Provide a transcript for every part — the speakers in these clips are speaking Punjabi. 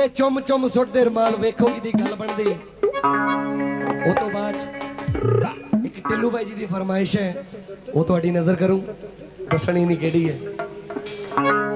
ਤੇ ਚੁੰਮ ਚੁੰਮ ਸੁੱਟਦੇ ਰਮਾਲ ਵੇਖੋ ਕਿਦੀ ਗੱਲ ਬਣਦੀ। ਉਹ ਤੋਂ ਬਾਅਦ ਇੱਕ ਟਿੱਲੂ ਬਾਈ ਜੀ ਦੀ ਫਰਮਾਇਸ਼ ਹੈ, ਉਹ ਤੁਹਾਡੀ ਨਜ਼ਰ ਕਰੂੰ, ਦੱਸਣੀ ਨਹੀਂ ਕਿਹੜੀ ਹੈ।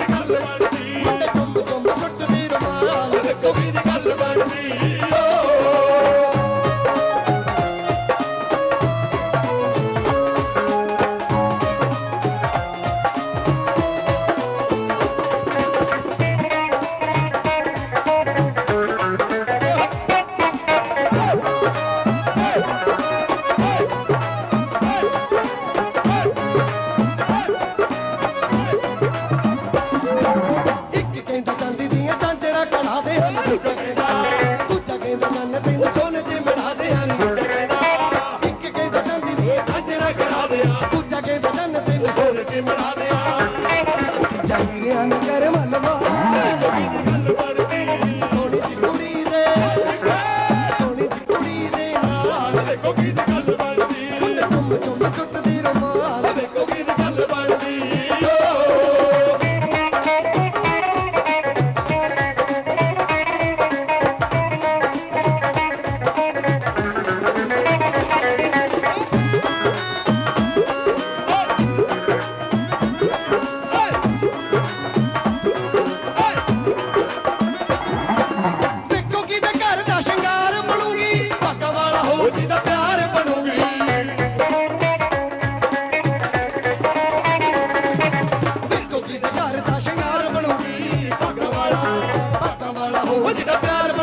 ਨਾਲ ਵੇਖੋ ਨੰਨ ਤੈਨੂੰ ਸੋਨੇ 'ਚ ਮਿਲਾਦੇ ਹਨ ਇੱਕ ਕਹਿੰਦਾ ਚਾਂਦੀ ਦੀਆਂ ਚਾਂਚਰਾ ਕਢਾਦੇ ਆ ਦੂਜਾ ਕਹਿੰਦਾ ਨੰਨ ਤੈਨੂੰ ਸੋਨੇ 'ਚ ਮਿਲਾਦੇ ਆ ਚਾਹੀਰਿਆਂ ਨੂੰ ਕਰ ਮਨਵਾ ਸੋਹਣੀ ਜਿਹੀ ਕੁੜੀ ਦੇ ਸੋਹਣੀ ਜਿਹੀ ਕੁੜੀ ਦੇ ਨਾਲ। ਦੇਖੋ ਕੀ ਗੱਲ ਬਣਦੀ। ਚੁੰਮ ਚੁੰਮ ਸੁੱਟ